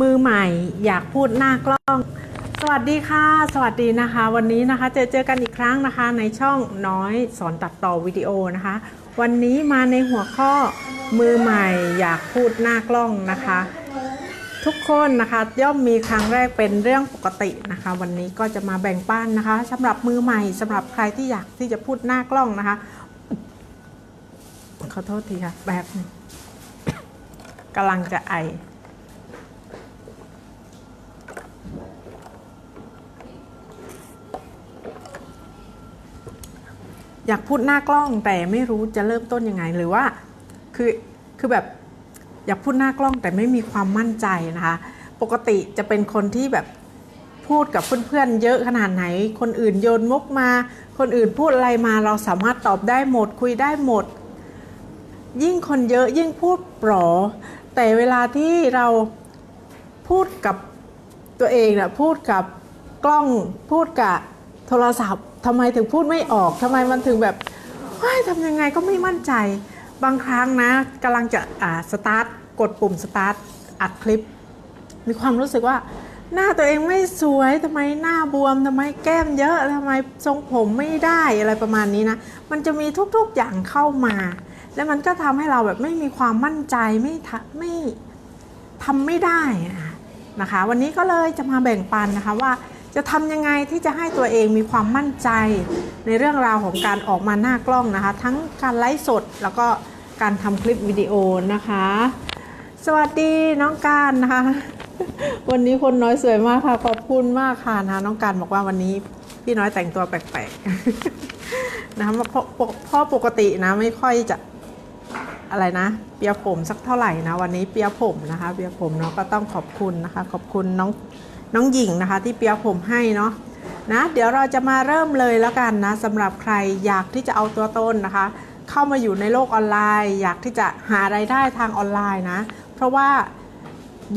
มือใหม่อยากพูดหน้ากล้อง สวัสดีค่ะ สวัสดีนะคะ วันนี้นะคะเจอเจอกันอีกครั้งนะคะ ในช่องน้อยสอนตัดต่อวิดีโอนะคะ วันนี้มาในหัวข้อมือใหม่อยากพูดหน้ากล้องนะคะ ทุกคนนะคะย่อมมีครั้งแรกเป็นเรื่องปกตินะคะ วันนี้ก็จะมาแบ่งปันนะคะสำหรับมือใหม่สำหรับใครที่อยากที่จะพูดหน้ากล้องนะคะขอโทษทีค่ะแบบกำลังจะไอ อยากพูดหน้ากล้องแต่ไม่รู้จะเริ่มต้นยังไงหรือว่าคือคือแบบอยากพูดหน้ากล้องแต่ไม่มีความมั่นใจนะคะ ปกติจะเป็นคนที่แบบพูดกับเพื่อนๆเยอะขนาดไหน คนอื่นโยนมุกมา คนอื่นพูดอะไรมาเราสามารถตอบได้หมด คุยได้หมด ยิ่งคนเยอะยิ่งพูดปลอแต่เวลาที่เราพูดกับตัวเองนะพูดกับกล้องพูดกับโทรศัพท์ ทำไมถึงพูดไม่ออกทำไมมันถึงแบบทำยังไงก็ไม่มั่นใจ บางครั้งนะกำลังจะอ่าสตาร์ทกดปุ่มสตาร์ทอัดคลิป มีความรู้สึกว่า หน้าตัวเองไม่สวยทำไมหน้าบวมทำไมแก้มเยอะทำไมทรงผมไม่ได้อะไรประมาณนี้นะ มันจะมีทุกๆอย่างเข้ามา แล้วมันก็ทำให้เราแบบไม่มีความมั่นใจไม่ทะไม่ทำไม่ได้นะคะ วันนี้ก็เลยจะมาแบ่งปันนะคะว่า จะทำยังไงที่จะให้ตัวเองมีความมั่นใจในเรื่องราวของการออกมาหน้ากล้องนะคะ ทั้งการไลฟ์สดแล้วก็การทำคลิปวิดีโอนะคะ สวัสดีน้องการนะคะ วันนี้คนน้อยสวยมากค่ะ ขอบคุณมากค่ะนะน้องการบอกว่าวันนี้พี่น้อยแต่งตัวแปลกๆนะคะเพราะเพราะเพราะปกตินะไม่ค่อยจะอะไรนะ เปียผมสักเท่าไหร่นะ วันนี้เปียผมนะคะ เปียผมเนาะก็ต้องขอบคุณนะคะ ขอบคุณน้อง น้องหญิงนะคะ ที่เปียผมให้เนาะนะเดี๋ยวเราจะมาเริ่มเลยแล้วกันนะสำหรับใครอยากที่จะเอาตัวตนนะคะ เข้ามาอยู่ในโลกออนไลน์ อยากที่จะหาไรายได้ทางออนไลน์นะ เพราะว่า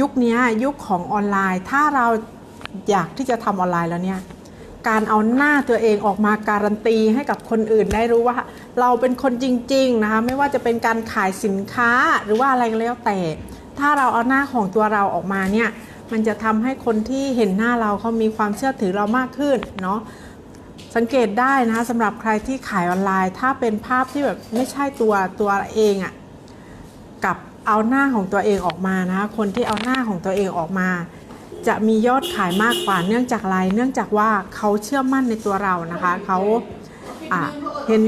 ยุคนี้ยุคของออนไลน์ ถ้าเราอยากที่จะทำออนไลน์แล้วเนี่ยการเอาหน้าตัวเองออกมาการันตีให้กับคนอื่นได้รู้ว่า เราเป็นคนจริงๆนะคะไม่ว่าจะเป็นการขายสินค้าหรือว่าอะไรก็แล้วแต่ ถ้าเราเอาหน้าของตัวเราออกมาเนี่ย มันจะทำให้คนที่เห็นหน้าเราเขามีความเชื่อถือเรามากขึ้นเนาะสังเกตได้นะคะสำหรับใครที่ขายออนไลน์ ถ้าเป็นภาพที่แบบไม่ใช่ตัวตัวเองอะ่ะกับเอาหน้าของตัวเองออกมานะคะคนที่เอาหน้าของตัวเองออกมา จะมียอดขายมากกว่าเนื่องจากอะไรเนื่องจากว่าเขาเชื่อมั่นในตัวเรานะคะเขาเห็น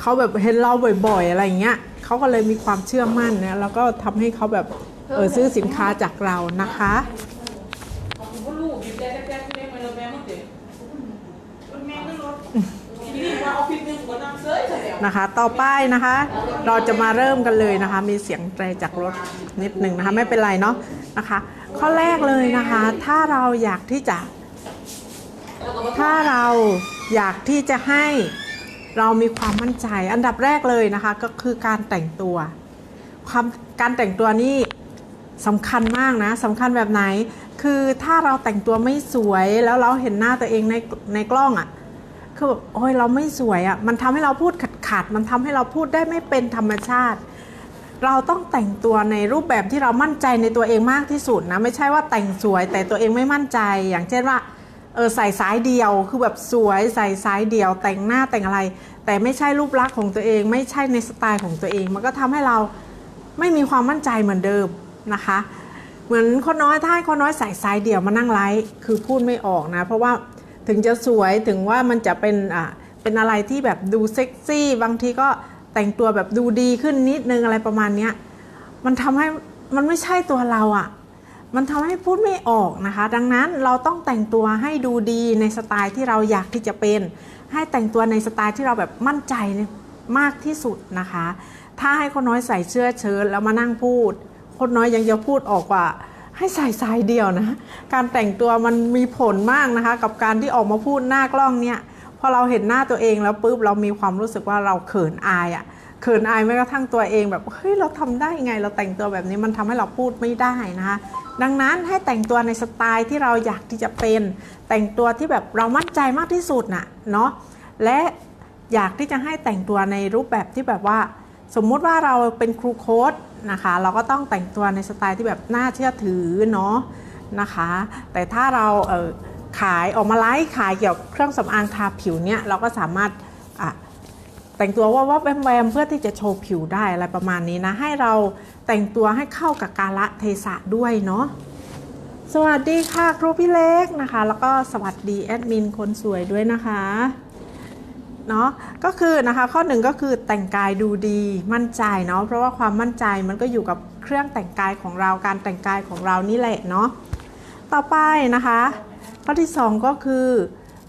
เขาแบบเห็นเราบ่อยๆอะไรเงี้ยเขาก็เลยมีความเชื่อมั่นนะแล้วก็ทำให้เขาแบบ เออซื้อสินค้าจากเรานะคะก็ลูกบีบแต่แต่ที่เลี้ยงมันเราแม่มันเด็กมันแม่ก็รถนี้ว่าเอาพิษหนึ่งกว่าน้ำเสยเลยนะคะ ต่อไปนะคะ เราจะมาเริ่มกันเลยนะคะ มีเสียงแตรจากรถนิดหนึ่งนะคะ ไม่เป็นไรเนาะนะคะ ข้อแรกเลยนะคะ ถ้าเราอยากที่จะ ถ้าเราอยากที่จะให้เรามีความมั่นใจ อันดับแรกเลยนะคะ ก็คือการแต่งตัวความการแต่งตัวนี่ สำคัญมากนะสำคัญแบบไหน คือถ้าเราแต่งตัวไม่สวยแล้วเราเห็นหน้าตัวเองในในกล้องอะ่ะคือแบบโอ้ยเราไม่สวยอะ่ะมันทำให้เราพูดขัดขัดมันทำให้เราพูดได้ไม่เป็นธรรมชาติ เราต้องแต่งตัวในรูปแบบที่เรามั่นใจในตัวเองมากที่สุดนะไม่ใช่ว่าแต่งสวยแต่ตัวเองไม่มั่นใจ อย่างเช่นว่าเออใส่สายเดียวคือแบบสวยใส่สายเดียว แต่งหน้าแต่งอะไร แต่ไม่ใช่รูปลักษณ์ของตัวเอง ไม่ใช่ในสไตล์ของตัวเอง มันก็ทำให้เราไม่มีความมั่นใจเหมือนเดิม นะคะ เหมือนคนน้อยถ้าให้คนน้อยใส่สายเดี่ยวมานั่งไลฟ์คือพูดไม่ออกนะ เพราะว่าถึงจะสวยถึงว่ามันจะเป็นอะเป็นอะไรที่แบบดูเซ็กซี่ บางทีก็แต่งตัวแบบดูดีขึ้นนิดนึงอะไรประมาณเนี้ยมันทำให้มันไม่ใช่ตัวเราอะ่ะ มันทำให้พูดไม่ออกนะคะ ดังนั้นเราต้องแต่งตัวให้ดูดีในสไตล์ที่เราอยากที่จะเป็น ให้แต่งตัวในสไตล์ที่เราแบบมั่นใจมากที่สุดนะคะ ถ้าให้คนน้อยใส่เสื้อเชิ้ตแล้วมานั่งพูด คนน้อยยังจะพูดออกว่าให้ใส่สายเดียวนะ การแต่งตัวมันมีผลมากนะคะ กับการที่ออกมาพูดหน้ากล้องเนี่ยพอเราเห็นหน้าตัวเองแล้วปุ๊บเรามีความรู้สึกว่าเราเขินอายอะ่ะเขินอายแม้กระทั่งตัวเองแบบเฮ้ยเราทำได้ยังไงเราแต่งตัวแบบนี้มันทำให้เราพูดไม่ได้นะคะ ดังนั้นให้แต่งตัวในสไตล์ที่เราอยากที่จะเป็น แต่งตัวที่แบบเรามั่นใจมากที่สุดน่ะเนาะและอยากที่จะให้แต่งตัวในรูปแบบที่แบบว่า สมมุติว่าเราเป็นครูโค้ด นะคะ เราก็ต้องแต่งตัวในสไตล์ที่แบบน่าเชื่อถือเนาะนะคะ แต่ถ้าเราเออขายออกมาไลฟ์ขายเกี่ยวกับเครื่องสำอางทาผิวเนี่ยเราก็สามารถแต่งตัวว่าว่าแวมแวมเพื่อที่จะโชว์ผิวได้อะไรประมาณนี้นะ ให้เราแต่งตัวให้เข้ากับกาละเทศะด้วยเนาะสวัสดีค่ะครูพี่เล็กนะคะ แล้วก็สวัสดีแอดมินคนสวยด้วยนะคะ เนาะก็คือนะคะข้อหนึ่งก็คือแต่งกายดูดีมั่นใจเนาะเพราะว่าความมั่นใจมันก็อยู่กับเครื่องแต่งกายของเราการแต่งกายของเรานี่แหละเนาะต่อไปนะคะ ข้อที่ 2 ก็คือ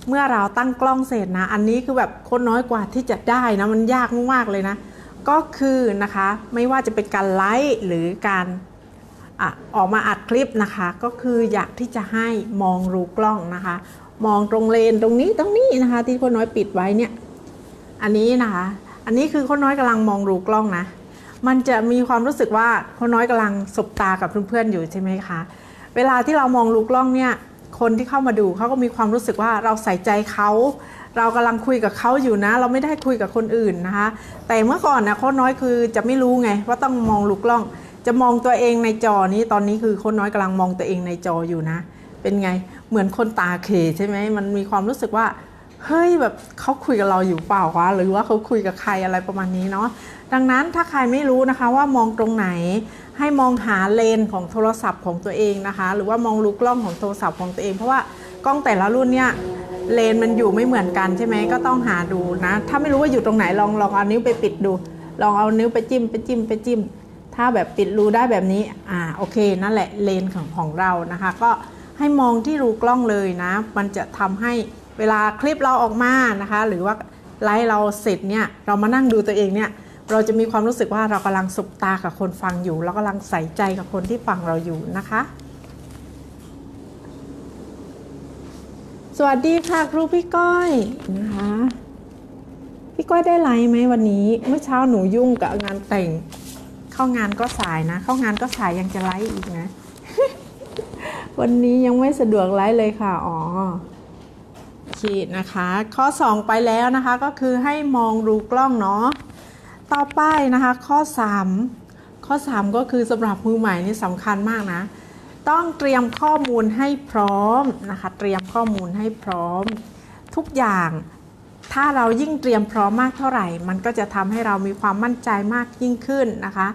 เมื่อเราตั้งกล้องเสร็จนะ อันนี้คือแบบคนน้อยกว่าที่จะได้นะมันยากมากๆเลยนะ ก็คือนะคะไม่ว่าจะเป็นการไลฟ์หรือการอออกมาอัดคลิปนะคะ ก็คืออยากที่จะให้มองรูกล้องนะคะ มองตรงเลนตรงนี้ตรงนี้นะคะ ที่คนน้อยปิดไว้เนี่ย อันนี้นะคะ อันนี้คือคนน้อยกำลังมองรูกล้องนะ มันจะมีความรู้สึกว่าคนน้อยกำลังสบตากับเพื่อนๆอยู่ใช่ไหมคะ เวลาที่เรามองรูกล้องเนี่ย คนที่เข้ามาดูเขาก็มีความรู้สึกว่าเราใส่ใจเขาเรากำลังคุยกับเขาอยู่นะ เราไม่ได้คุยกับคนอื่นนะคะ แต่เมื่อก่อนนะคนน้อยคือจะไม่รู้ไงว่าต้องมองลูกกล้อง จะมองตัวเองในจอนี้ตอนนี้คือคนน้อยกำลังมองตัวเองในจออยู่นะ เป็นไงเหมือนคนตาเขใช่ไหมมันมีความรู้สึกว่า เฮ้ยแบบเขาคุยกับเราอยู่เปล่าวะหรือว่าเขาคุยกับใครอะไรประมาณนี้เนาะดังนั้นถ้าใครไม่รู้นะคะว่ามองตรงไหนให้มองหาเลนของโทรศัพท์ของตัวเองนะคะ หรือว่ามองลูกกล้องของโทรศัพท์ของตัวเอง เพราะว่ากล้องแต่ละรุ่นเนี่ยเลนมันอยู่ไม่เหมือนกันใช่ไหมก็ต้องหาดูนะ ถ้าไม่รู้ว่าอยู่ตรงไหนลองลองเอานิ้วไปปิดดู ลองเอานิ้วไปจิ้มไปจิ้มไปจิ้ม ถ้าแบบปิดรูได้แบบนี้อ่าโอเค นั่นแหละเลนของของเรานะคะ ก็ให้มองที่รูกล้องเลยนะ มันจะทำให้ เวลาคลิปเราออกมานะคะ หรือว่าไลฟ์เราเสร็จเนี่ยเรามานั่งดูตัวเองเนี่ยเราจะมีความรู้สึกว่าเรากำลังสบตากับคนฟังอยู่เรากำลังใส่ใจกับคนที่ฟังเราอยู่นะคะ สวัสดีค่ะครูพี่ก้อยนะคะพี่ก้อยได้ไลฟ์ไหมวันนี้ เมื่อเช้าหนูยุ่งกับงานแต่ง เข้างานก็สายนะ เข้างานก็สายยังจะไลฟ์อีกนะ วันนี้ยังไม่สะดวกไลฟ์เลยค่ะ อ๋อ โอเคนะคะ ข้อ 2 ไปแล้วนะคะก็คือให้มองรูกล้องเนาะต่อไปนะคะข้อ 3 ข้อ 3 ก็คือสำหรับมือใหม่นี่สำคัญมากนะ ต้องเตรียมข้อมูลให้พร้อมนะคะ เตรียมข้อมูลให้พร้อม ทุกอย่างถ้าเรายิ่งเตรียมพร้อมมากเท่าไหร่ มันก็จะทำให้เรามีความมั่นใจมากยิ่งขึ้นนะคะ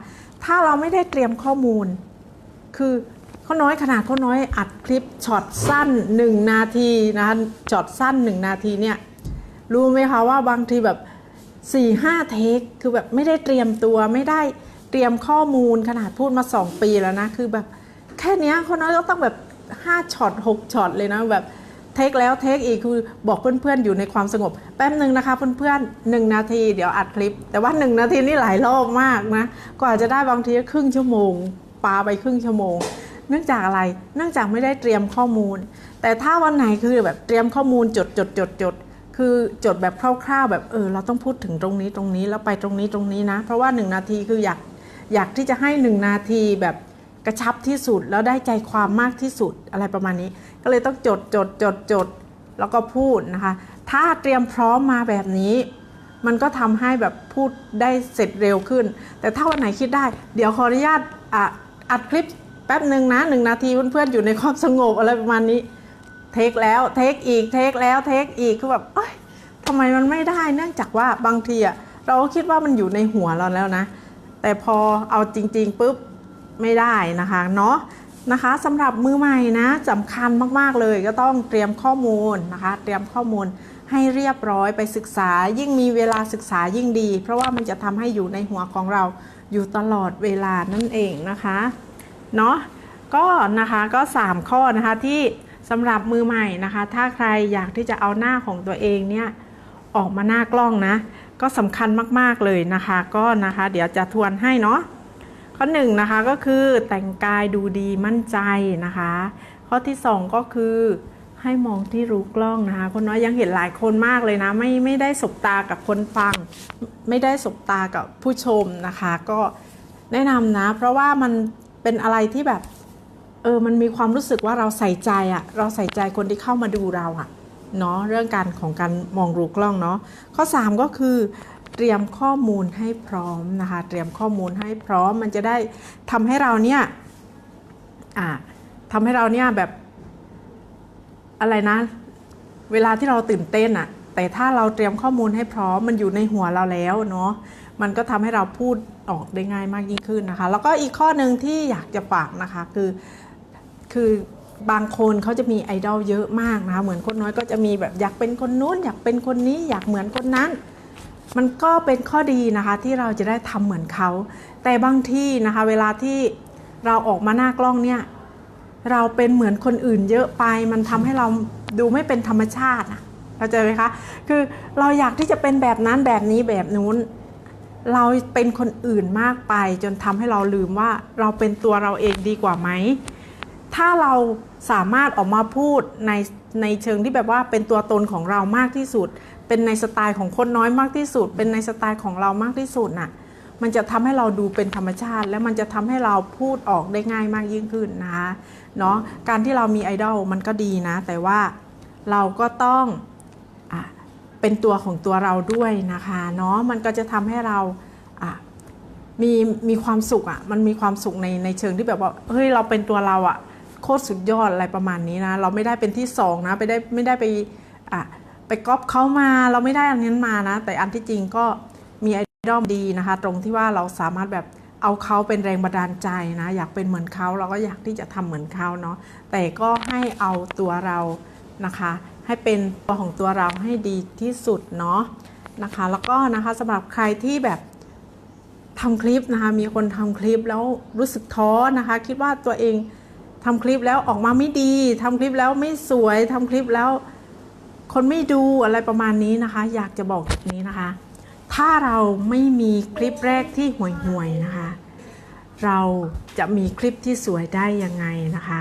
ถ้าเราไม่ได้เตรียมข้อมูล คือ เขาน้อยขนาดเขาน้อยอัดคลิปช็อตสั้น1นาทีนะคะช็อตสั้น1นาทีเนี่ยรู้ไหมคะว่าบางทีแบบ4ี่ห้าเทคคือแบบไม่ได้เตรียมตัวไม่ได้เตรียมข้อมูลขนาดพูดมา2ปีแล้วนะคือแบบแค่นี้เขาน้อยก็ต้องแบบ5ช็อต6ช็อตเลยนะแบบเทคแล้วเทคอีกคือบอกเพื่อนๆอยู่ในความสงบ แป๊บหนึ่งนะคะเพื่อนๆหนึ่งนาทีเดี๋ยวอัดคลิป แต่ว่าหนึ่งนาทีนี่หลายรอบมากนะกว่าจะได้บางทีครึ่งชั่วโมงปาไปครึ่งชั่วโมง เนื่องจากอะไร เนื่องจากไม่ได้เตรียมข้อมูล แต่ถ้าวันไหนคือแบบเตรียมข้อมูลจดจดจดจดคือจดแบบคร่าวๆ แบบเออเราต้องพูดถึงตรงนี้ตรงนี้แล้วไปตรงนี้ตรงนี้นะ เพราะว่าหนึ่งนาทีคืออยากอยากที่จะให้หนึ่งนาทีแบบกระชับที่สุดแล้วได้ใจความมากที่สุดอะไรประมาณนี้ ก็เลยต้องจดจดจดจดแล้วก็พูดนะคะ ถ้าเตรียมพร้อมมาแบบนี้ มันก็ทำให้แบบพูดได้เสร็จเร็วขึ้น แต่ถ้าวันไหนคิดได้ เดี๋ยวขออนุญาตอ,อัดคลิป แป๊บหนึ่งนะหนึ่งนาทีเพื่อนๆอยู่ในความสงบอะไรประมาณนี้ เทคแล้วเทคอีกเทคแล้วเทคอีกคือแบบเอ้ยทำไมมันไม่ได้เนื่องจากว่าบางทีอะเราก็คิดว่ามันอยู่ในหัวเราแล้วนะ แต่พอเอาจริง ๆปุ๊บไม่ได้นะคะเนาะนะคะสำหรับมือใหม่นะสำคัญมากๆเลยก็ต้องเตรียมข้อมูลนะคะ เตรียมข้อมูลให้เรียบร้อยไปศึกษา ยิ่งมีเวลาศึกษายิ่งดี เพราะว่ามันจะทำให้อยู่ในหัวของเราอยู่ตลอดเวลานั่นเองนะคะ เนาะก็นะคะก็ 3 ข้อนะคะที่สำหรับมือใหม่นะคะ ถ้าใครอยากที่จะเอาหน้าของตัวเองเนี่ยออกมาหน้ากล้องนะ ก็สำคัญมากๆเลยนะคะ ก็นะคะ เดี๋ยวจะทวนให้เนาะข้อหนึ่งนะคะก็คือแต่งกายดูดีมั่นใจนะคะ ข้อที่สองก็คือให้มองที่รูกล้องนะคะคนน้อยยังเห็นหลายคนมากเลยนะ ไม่ไม่ได้สบตากับคนฟัง ไม่ได้สบตากับผู้ชมนะคะ ก็แนะนำนะ เพราะว่ามัน เป็นอะไรที่แบบ เออมันมีความรู้สึกว่าเราใส่ใจอะเราใส่ใจคนที่เข้ามาดูเราอะเนาะเรื่องการของการมองรูกล้องเนาะข้อ 3 ก็คือเตรียมข้อมูลให้พร้อมนะคะ เตรียมข้อมูลให้พร้อมมันจะได้ทำให้เราเนี่ยอ่าทำให้เราเนี่ยแบบอะไรนะ เวลาที่เราตื่นเต้นอะแต่ถ้าเราเตรียมข้อมูลให้พร้อมมันอยู่ในหัวเราแล้วเนาะ มันก็ทำให้เราพูดออกได้ง่ายมากยิ่งขึ้นนะคะ แล้วก็อีกข้อหนึ่งที่อยากจะฝากนะคะคือคือบางคนเขาจะมีไอดอลเยอะมากนะคะเหมือนคนน้อยก็จะมีแบบอยากเป็นคนนู้น อยากเป็นคนนี้อยากเหมือนคนนั้น มันก็เป็นข้อดีนะคะที่เราจะได้ทำเหมือนเขา แต่บางที่นะคะเวลาที่เราออกมาหน้ากล้องเนี่ยเราเป็นเหมือนคนอื่นเยอะไป มันทำให้เราดูไม่เป็นธรรมชาติอะเข้าใจไหมคะ คือเราอยากที่จะเป็นแบบนั้นแบบนี้แบบนู้น เราเป็นคนอื่นมากไป จนทำให้เราลืมว่าเราเป็นตัวเราเองดีกว่าไหม ถ้าเราสามารถออกมาพูดในในเชิงที่แบบว่าเป็นตัวตนของเรามากที่สุด เป็นในสไตล์ของคนน้อยมากที่สุด เป็นในสไตล์ของเรามากที่สุดน่ะมันจะทำให้เราดูเป็นธรรมชาติ และมันจะทำให้เราพูดออกได้ง่ายมากยิ่งขึ้นนะคะเนาะการที่เรามีไอดอลมันก็ดีนะ แต่ว่าเราก็ต้อง เป็นตัวของตัวเราด้วยนะคะเนาะมันก็จะทำให้เราอะมีมีความสุขอะมันมีความสุขในในเชิงที่แบบว่าเฮ้ยเราเป็นตัวเราอะโคตรสุดยอดอะไรประมาณนี้นะเราไม่ได้เป็นที่สองนะไปได้ไม่ได้ไปอะไปก๊อปเขามาเราไม่ได้อันนั้นมานะ แต่อันที่จริงก็มีไอดอลดีนะคะ ตรงที่ว่าเราสามารถแบบเอาเขาเป็นแรงบันดาลใจนะ อยากเป็นเหมือนเขาเราก็อยากที่จะทำเหมือนเขาเนาะแต่ก็ให้เอาตัวเรานะคะ ให้เป็นตัวของตัวเราให้ดีที่สุดเนาะนะคะ แล้วก็นะคะสำหรับใครที่แบบทำคลิปนะคะมีคนทำคลิปแล้วรู้สึกท้อนะคะ คิดว่าตัวเองทำคลิปแล้วออกมาไม่ดีทำคลิปแล้วไม่สวยทำคลิปแล้ว คนไม่ดูอะไรประมาณนี้นะคะ อยากจะบอกแบบนี้นะคะ ถ้าเราไม่มีคลิปแรกที่ห่วยๆนะคะ เราจะมีคลิปที่สวยได้ยังไงนะคะ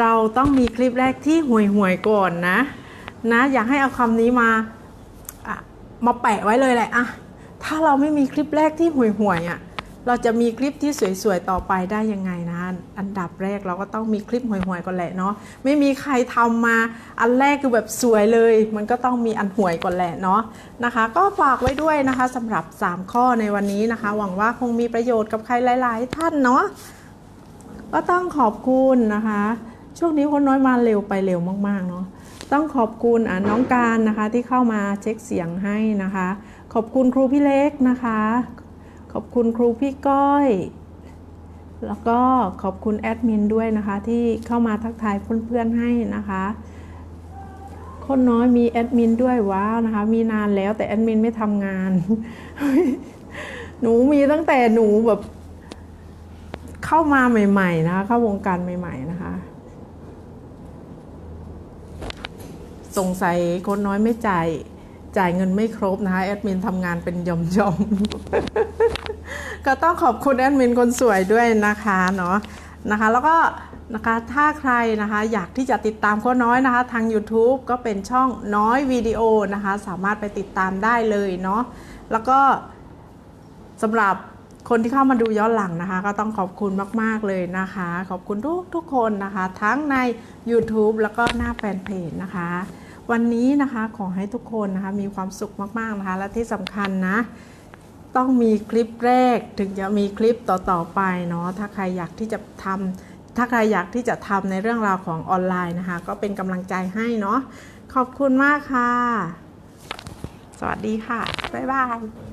เราต้องมีคลิปแรกที่ห่วยๆก่อนนะ นะ อยากให้เอาคำนี้มาอะมาแปะไว้เลยแหละอะถ้าเราไม่มีคลิปแรกที่ห่วยๆอะเราจะมีคลิปที่สวยๆต่อไปได้ยังไงนะ อันดับแรกเราก็ต้องมีคลิปห่วยๆก่อนแหละเนาะไม่มีใครทำมาอันแรกคือแบบสวยเลย มันก็ต้องมีอันห่วยก่อนแหละเนาะนะคะ ก็ฝากไว้ด้วยนะคะสำหรับ 3 ข้อในวันนี้นะคะ หวังว่าคงมีประโยชน์กับใครหลาย ๆ ท่านเนาะก็ต้องขอบคุณนะคะ ช่วงนี้คนน้อยมาเร็วไปเร็วมากๆเนาะต้องขอบคุณน้องการนะคะที่เข้ามาเช็คเสียงให้นะคะ ขอบคุณครูพี่เล็กนะคะ ขอบคุณครูพี่ก้อย แล้วก็ขอบคุณแอดมินด้วยนะคะที่เข้ามาทักทายเพื่อนๆให้นะคะคนน้อยมีแอดมินด้วยว้าวนะคะ มีนานแล้วแต่แอดมินไม่ทำงาน หนูมีตั้งแต่หนูแบบ เข้ามาใหม่ ๆ นะคะเข้าวงการใหม่ ๆ นะคะ สงสัยคนน้อยไม่จ่ายจ่ายเงินไม่ครบนะคะแอดมินทำงานเป็นยอมยอมก็ต้องขอบคุณแอดมินคนสวยด้วยนะคะเนาะนะคะ แล้วก็นะคะถ้าใครนะคะอยากที่จะติดตามโค้ชน้อยนะคะ ทาง YouTube ก็เป็นช่องน้อยวิดีโอนะคะ สามารถไปติดตามได้เลยเนาะแล้วก็สำหรับ คนที่เข้ามาดูย้อนหลังนะคะ ก็ต้องขอบคุณมาก ๆ เลยนะคะ ขอบคุณทุกทุกคนนะคะ ทั้งใน YouTube แล้วก็หน้าแฟนเพจนะคะ วันนี้นะคะขอให้ทุกคนนะคะมีความสุขมากๆนะคะ และที่สำคัญนะ ต้องมีคลิปแรกถึงจะมีคลิปต่อ ๆ ไปเนาะถ้าใครอยากที่จะทำถ้าใครอยากที่จะทำในเรื่องราวของออนไลน์นะคะ ก็เป็นกำลังใจให้เนาะขอบคุณมากค่ะ สวัสดีค่ะ บ๊ายบาย